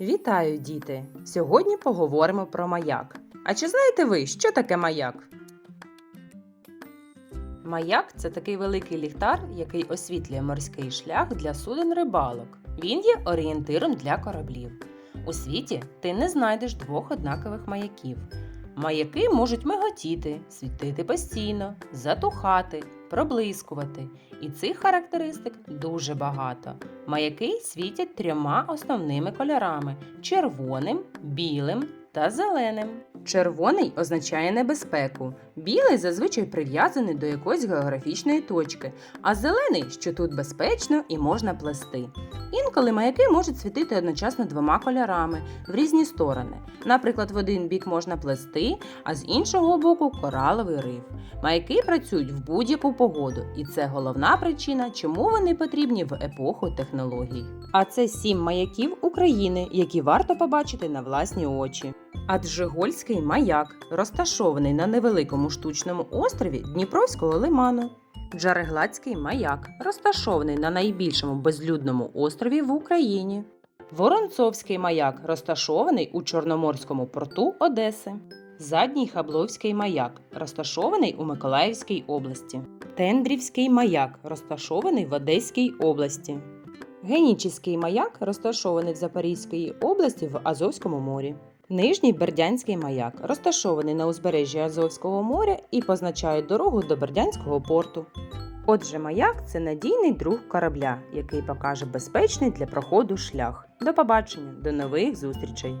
Вітаю, діти! Сьогодні поговоримо про маяк. А чи знаєте ви, що таке маяк? Маяк це такий великий ліхтар, який освітлює морський шлях для суден рибалок. Він є орієнтиром для кораблів. У світі ти не знайдеш двох однакових маяків. Маяки можуть миготіти, світити постійно, затухати, проблискувати. І цих характеристик дуже багато. Маяки світять трьома основними кольорами: червоним, білим та зеленим. Червоний означає небезпеку, білий зазвичай прив'язаний до якоїсь географічної точки, а зелений, що тут безпечно і можна плести. Інколи маяки можуть світити одночасно двома кольорами в різні сторони. Наприклад, в один бік можна плести, а з іншого боку кораловий риф. Маяки працюють в будь-яку погоду, і це головна причина, чому вони потрібні в епоху технологій. А це сім маяків України, які варто побачити на власні очі. Аджигольський маяк розташований на невеликому штучному острові Дніпровського лиману. Джарегладський маяк розташований на найбільшому безлюдному острові в Україні. Воронцовський маяк розташований у Чорноморському порту Одеси. Задній Хабловський маяк розташований у Миколаївській області. Тендрівський маяк розташований в Одеській області. Генічіський маяк розташований в Запорізькій області в Азовському морі. Нижній Бердянський маяк розташований на узбережжі Азовського моря і позначає дорогу до Бердянського порту. Отже, маяк це надійний друг корабля, який покаже безпечний для проходу шлях. До побачення, до нових зустрічей!